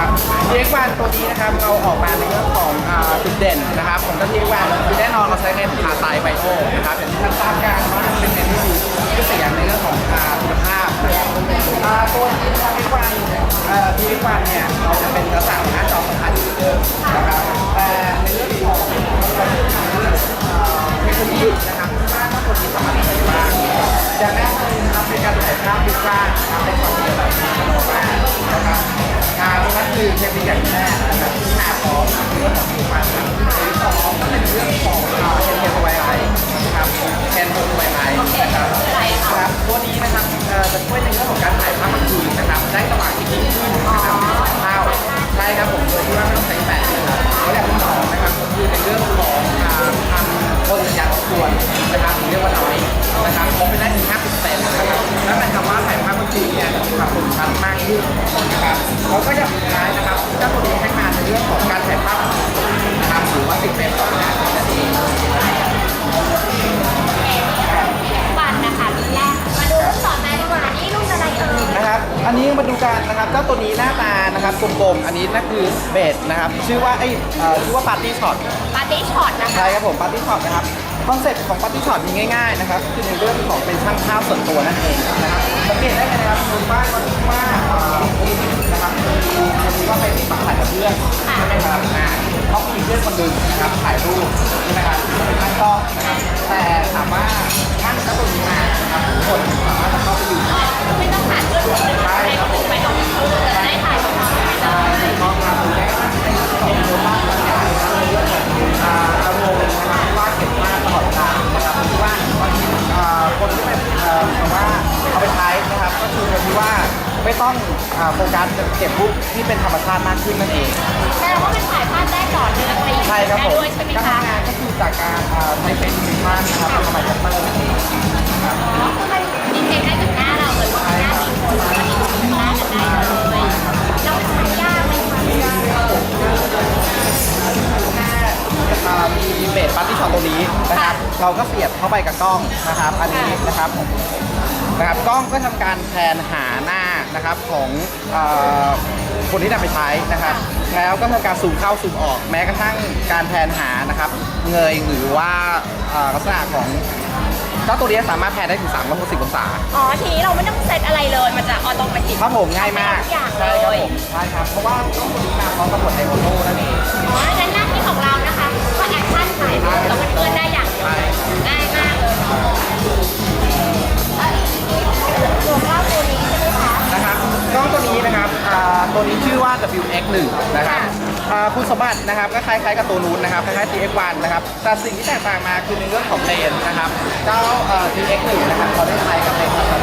นะครับ TX1 ตัวนี้นะครับเราออกมาในเรื่องของอ่าจุดเด่นนะครับของเจ้า TX1 คือแน่นอนเราใช้ในคาไซไบโอนะครับอย่างที่ท่านทราบกันว่าเป็นเน้นที่มีชื่อเสียงในเรื่องของอ่าคุณภาพนะครับอ่าตัวนี้นะครับ TX1 เอ่อ TX1 เนี่ยเราจะเป็นลักษณะของหน้าจอสัมผัสอยู่เดิมนะครับแต่ในเรื่องของเทคโนโลยีนะครับว่าถ้าตัวนี้สามารถใช้ได้อย่างแรกเลยนะครับเป็นการถ่ายภาพดีกว่า คือเทคนิคอย่างแรกนะครับที่มาพร้อมเรื่องของผิวพรรณครับสองก็เป็นเรื่องของเอ่อเทนเทนไวไอนะครับเทนเทนไวไอนะครับครับตัวนี้นะครับจะช่วยในเรื่องของการถ่ายภาพกลางคืนนะครับได้สว่างที่ยิ่งขึ้นนะครับเท่าใช่ครับผมโดยที่ว่าไม่ต้องใช้แฟลชนะครับแล้วอย่างที่สองนะครับก็คือในเรื่องของทำคนสัญญาณรบกวนนะครับเรียกว่าน้อยนะครับคงไปได้ถึง50เซนนะครับนั่นหมายความว่า ถ่ายภาพกลางคืนเนี่ยจะมีความคมชัดมากขึ้นนะครับแล้วก็อย่างสุดท้ายนะครับเจ้าตัวนี้ให้มาในเรื่องของการถ่ายภาพนะครับหรือว่า10เฟรมต่อวินาทีนั่นเองปันนะคะรุ่นแรกมาดูรุ่นต่อมาดีกว่านี่รุ่นอะไรเอ่ยนะครับ อันนี้มาดูกันนะครับเจ้าตัวนี้หน้าตานะครับกลมๆอันนี้นั่นคือเบสนะครับ ชื่อว่าไอยเอ่อชื่อว่าปาร์ตี้ช็อตปาร์ตี้ช็อตนะคะใช่ครับผมปาร์ตี้ช็อตนะครับค อนเซ็ปต์ของปาร์ตี้ช็อตมีง่ายๆนะครับคือในเรื่องของเป็นช่างภาพส่วนตัวนั่นเองนะครับสังเกตได้เลยนะครับคุณป้าก็คุณป้าเอ่อนะครับคุณคือว่าไปที่ปักถ่ายกับเพื่อนใช่ไหมครับอ่าเขามีเพื่อนคนหนึ่งนะครับถ่ายรูปใช่ไหมครับเป็นช่างกล้องนะครับแต่ถามว่าท่านเจ้าตัวนี้ นะครับก็คือที่ว่าไม่ต้องอ่าโฟกัสจะเก็บรูปที่เป็นธรรมชาติมากขึ้นนั่นเอง แสดงว่ามันถ่ายภาพได้ต่อเนื่องไปอีกใช่ครับได้ผมด้วยใช่ไหมการคะทำงานก็คือจากการอ่าใช้เป็นดิจิทัลนะครับเป็นสมัยจัปเปอร์นั่นเองครับอ๋อคือมันดีเทคได้จากหน้าเราเหมือนว่าหน้ามีคนแล้วก็มีคนหน้ากันได้เลยแล้วมันถ่ายยากไหมคะแค่อ่ามีเบสปาร์ตี้ช็อตตัวนี้นะครับ เราก็เสียบเข้าไปกับกล้องนะครับ อันนี้นะครับผม นะครับกล้องก็ทำการแทนหาหน้านะครับของเอ่อคนที่นำไปใช้นะครับ แล้วก็ทำการซูมเข้าซูมออกแม้กระทั่งการแทนหานะครับเงยหรือว่าเอ่อลักษณะของเจ้าตัวนี้สามารถแทนได้ถึง 360 องศา อ๋อ ทีนี้เราไม่ต้องเซตอะไรเลย มันจะออโตเมติกครับผมง่ายมากทุกอย่างเลใช่ครับยผม ใช่ครับ เพราะว่าต้องตัวนี้มาพร้อมกับหมดไอโอโน่นั่นเอง อว่า WX1 นะครับค่ะอ่าคุณสมบัตินะครับก็คล้ายๆกับตัวนู้นนะครับคล้ายๆ TX1 นะครับแต่สิ่งที่แตกต่างมาคือในเรื่องของเลนส์นะครับเจ้าเอ่อ TX1 นะครับเขาได้ใช้กับเลนส์